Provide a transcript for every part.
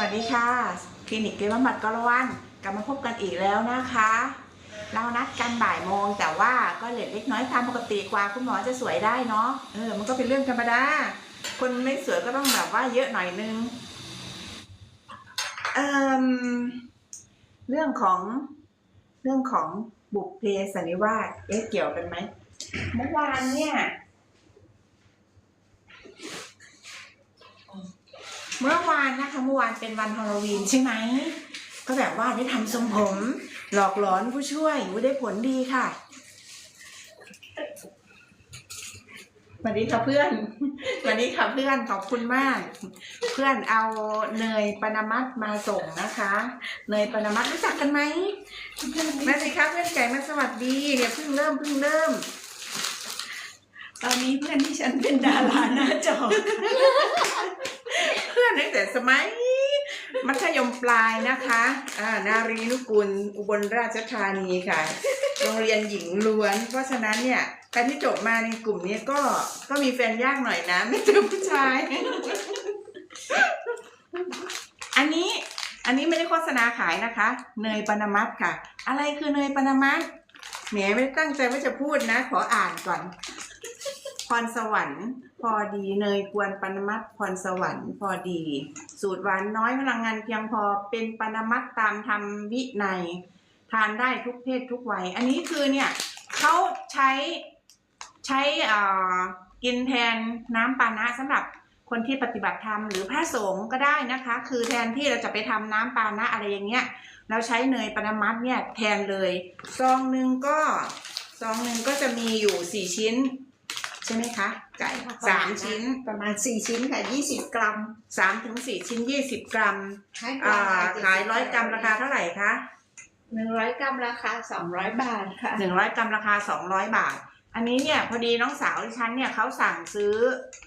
วัสดีค่ะ คลินิกเกมบำบัดกรวันกลับมาพบกันอีกแล้วนะคะ เรานัดกันบ่ายโมงแต่ว่าก็เล็กเล็กน้อยตามปกติกว่าคุณหมอจะสวยได้เนาะเออมันก็เป็นเรื่องธรรมดา คนไม่สวยก็ต้องแบบว่าเยอะหน่อยนึงเอ่มเรื่องของเรื่องของบุพเพสันนิวาสเอ๊ะเกี่ยวกันไหมเมื่อวานเนี่ย เมื่อวานนะคะเมื่อวานเป็นวันฮาโลวีนใช่ไหมก็แบบว่าได้ทำทรงผม หลอกหลอนผู้ช่วยอุ๊ยได้ผลดีค่ะสวัสดีค่ะเพื่อนสวัสดีค่ะเพื่อนขอบคุณมาก เพื่อนเอาเนยปนามัดมาส่งนะคะ เนยปนามัดรู้จักกันไหมมาสิคะเพื่อนไก่มาสวัสดีเดี๋ยเพิ่งเริ่มเพิ่งเริ่ม ตอนนี้เพื่อนที่ฉันเป็นดาราหน้าจอ อนตั้งแต่สมัย มัธยมปลายนะคะอ่านารีนุกุล อุบลราชธานีค่ะ โรงเรียนหญิงล้วน เพราะฉะนั้นเนี่ยใครที่จบมาในกลุ่มนี้ก็ก็มีแฟนยากหน่อยนะ ไม่เจอผู้ชาย อันนี้อันนี้ไม่ได้โฆษณาขายนะคะ เนยปานามัดค่ะ อะไรคือเนยปานามัดแหมไม่ได้ตั้งใจว่าจะพูดนะ ขออ่านก่อน พรสวรรค์ พอดีเนยกวนปนมัดพรสวรรค์พอดี สูตรหวานน้อยพลังงานเพียงพอเป็นปนมัดตามธรรมวิในทานได้ทุกเพศทุกวัย อันนี้คือเนี่ยเขาใช้ใช้อ่ากินแทนน้ำปานะสำหรับคนที่ปฏิบัติธรรมหรือพระสงฆ์ก็ได้นะคะ คือแทนที่เราจะไปทำน้ำปานะอะไรอย่างเงี้ย เราใช้เนยปนมัดเนี่ยแทนเลย ซองหนึ่งก็ซองหนึ่งก็จะมีอยู่สี่ชิ้น ใช่ไหมคะไก่สามชิ้นประมาณสี่ชิ้นค่ะยี่สิบกรัมสามถึงสี่ชิ้นยี่สิบกรัมให้อ่าขายร้อยกรัมราคาเท่าไหร่คะหนึ่งร้อยกรัมราคาสองร้อยบาทค่ะหนึ่งร้อยกรัมราคาสองร้อยบาท อันนี้เนี่ยพอดีน้องสาวดิฉันเนี่ยเขาสั่งซื้อ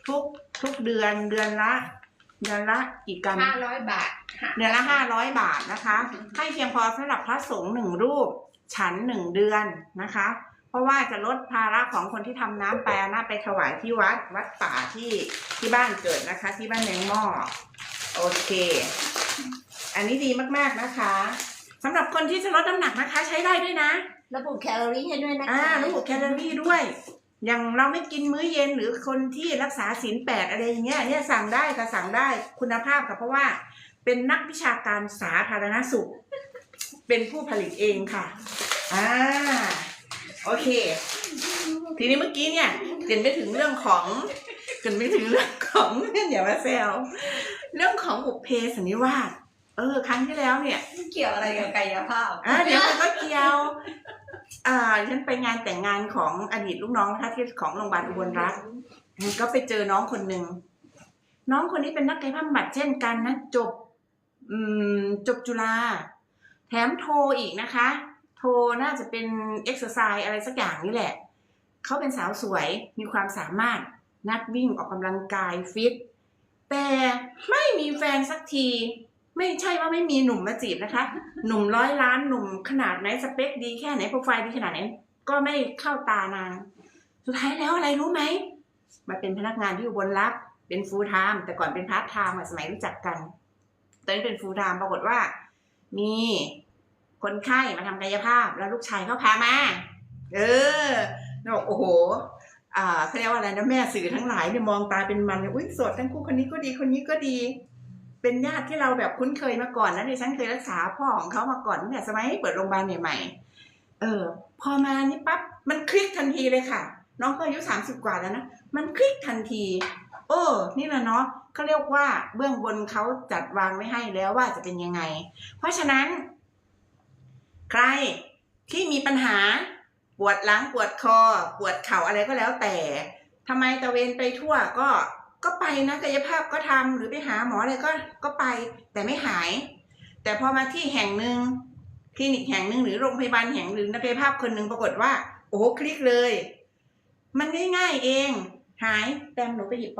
ทุกทุกเดือนเดือนละ เดือนละกี่กรัมห้าร้อยบาทค่ะเดือนละห้าร้อยบาทนะคะ ให้เพียงพอสำหรับพระสงฆ์หนึ่งรูป ฉันหนึ่งเดือนนะคะ เพราะว่าจะลดภาระของคนที่ทำน้ำแปรนะไปถวายที่วัดวัดป่าที่ที่บ้านเกิดนะคะ ที่บ้านแมงหม้อโอเค อันนี้ดีมากๆนะคะสำหรับคนที่จะลดน้ำหนักนะคะ ใช้ได้ด้วยนะระบุแคลอรี่ให้ด้วยนะคะอ่าระบุแคลอรี่ด้วย อย่างเราไม่กินมื้อเย็นหรือคนที่รักษาศีลแปดอะไรอย่างเงี้ยเนี่ยสั่งได้ค่ะสั่งได้คุณภาพค่ะเพราะว่าเป็นนักวิชาการสาธารณสุข เป็นผู้ผลิตเองค่ะอ่า โอเค ทีนี้เมื่อกี้เนี่ยเกินไปถึงเรื่องของเกินไปถึงเรื่องของอย่ามาแซวเรื่องของบุพเพสันนิวาสเออครั้งที่แล้วเนี่ยเกี่ยวอะไรกับกายภาพอ่าเดี๋ยวมันก็เกี่ยวอ่าฉันไปงานแต่งงานของอดีตลูกน้องนะคะที่ของโรงพยาบาลอุบลรัตน์ก็ไปเจอน้องคนหนึ่งน้องคนนี้เป็นนักกายภาพบำบัดเช่นกันนะจบ อืม จบจุฬาแถมโทรอีกนะคะ โทรน่าจะเป็นเอ็กซ์ไซส์อะไรสักอย่างนี่แหละ เขาเป็นสาวสวยมีความสามารถนักวิ่งออกกำลังกายฟิต แต่ไม่มีแฟนสักที ไม่ใช่ว่าไม่มีหนุ่มมาจีบนะคะ หนุ่มร้อยล้านหนุ่มขนาดไหนสเปคดีแค่ไหนโปรไฟล์ดีขนาดไหน ก็ไม่เข้าตานาง สุดท้ายแล้วอะไรรู้ไหมมาเป็นพนักงานที่อุบลรักเป็นฟูลไทม์แต่ก่อนเป็นพาร์ทไทม์สมัยรู้จักกัน ตอนนี้เป็นฟูลไทม์ปรากฏว่า มี คนไข้มาทำกายภาพ แล้วลูกชายเขาพามา เออแล้วบอกโอ้โหอ่าเขาเรียกว่าอะไรนะแม่สื่อทั้งหลายเนี่ยมองตาเป็นมันเลยอุ้ยสดทั้งคู่คนนี้ก็ดีคนนี้ก็ดี เป็นญาติที่เราแบบคุ้นเคยมาก่อนนะดิฉันเคยรักษาพ่อของเขามาก่อนเนี่ยสมัยเปิดโรงพยาบาลใหม่ๆเออ พอมานี่ปั๊บมันคลิกทันทีเลยค่ะ น้องก็อายุสามสิบกว่าแล้วนะมันคลิกทันทีโอ้นี่แหละเนาะเขาเรียกว่าเบื้องบนเขาจัดวางไว้ให้แล้วว่าจะเป็นยังไง เพราะฉะนั้น ใครที่มีปัญหาปวดหลังปวดคอ ปวดเข่าอะไรก็แล้วแต่ทำไมตะเวนไปทั่วก็ก็ไปนะกายภาพก็ทำหรือไปหาหมออะไรก็ก็ไปแต่ไม่หาย แต่พอมาที่แห่งหนึ่งคลินิกแห่งหนึ่งหรือโรงพยาบาลแห่งหนึ่งนักกายภาพคนหนึ่งปรากฏว่า โอ้คลิกเลย มันง่ายๆเอง หายแต้มหนูไปหยิบ